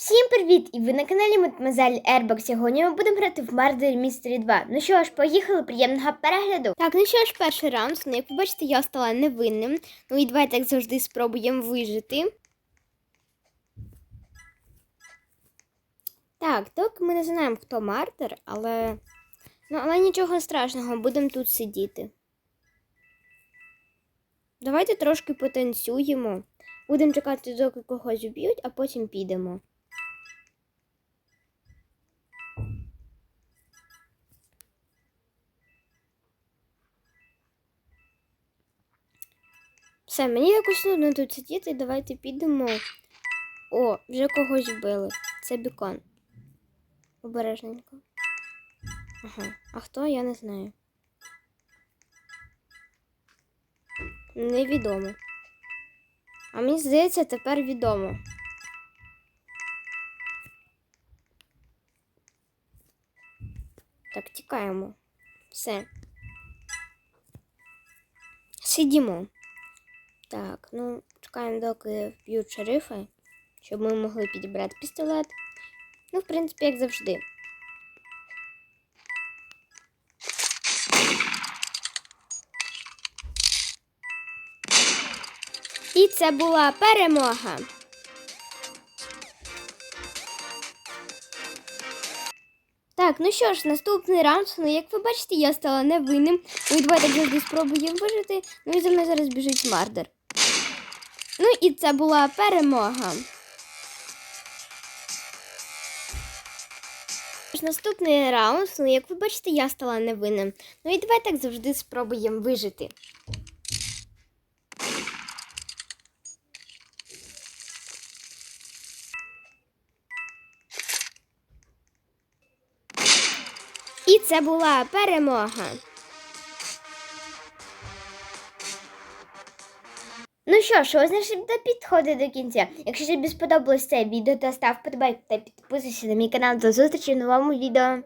Всім привіт! І ви на каналі Мадемуазель Ербак. Сьогодні ми будемо грати в Murder Mystery 2. Ну що ж, поїхали, приємного перегляду. Так, ну що ж, перший раунд. Ну, як ви бачите, я стала невинним. Ну і давайте, як завжди, спробуємо вижити. Так, доки ми не знаємо, хто мартер, але. Ну, але нічого страшного, будемо тут сидіти. Давайте трошки потанцюємо. Будемо чекати, доки когось вб'ють, а потім підемо. Все, мені якось нудно тут сидіти, давайте підемо. О, вже когось вбили. Це бікон. Обережненько. Ага. А хто, я не знаю. Невідомо. А мені здається, тепер відомо. Так, тікаємо. Все. Сидімо. Так, ну, чекаємо, доки вб'ють шерифи, щоб ми могли підібрати пістолет. Ну, в принципі, як завжди. І це була перемога. Так, ну що ж, наступний раунд. Ну, як ви бачите, я стала невинним. Ну і давайте завжди спробуємо вижити. Ну і за мною зараз біжить мардер. Ну і це була перемога. Наступний раунд, ну як ви бачите, я стала невинним. Ну і давайте як завжди спробуємо вижити. І це була перемога. Ну що ж, ось наш відео підходить до кінця. Якщо тобі сподобалось це відео, то став подобайку та підписуйся на мій канал. До зустрічі в новому відео.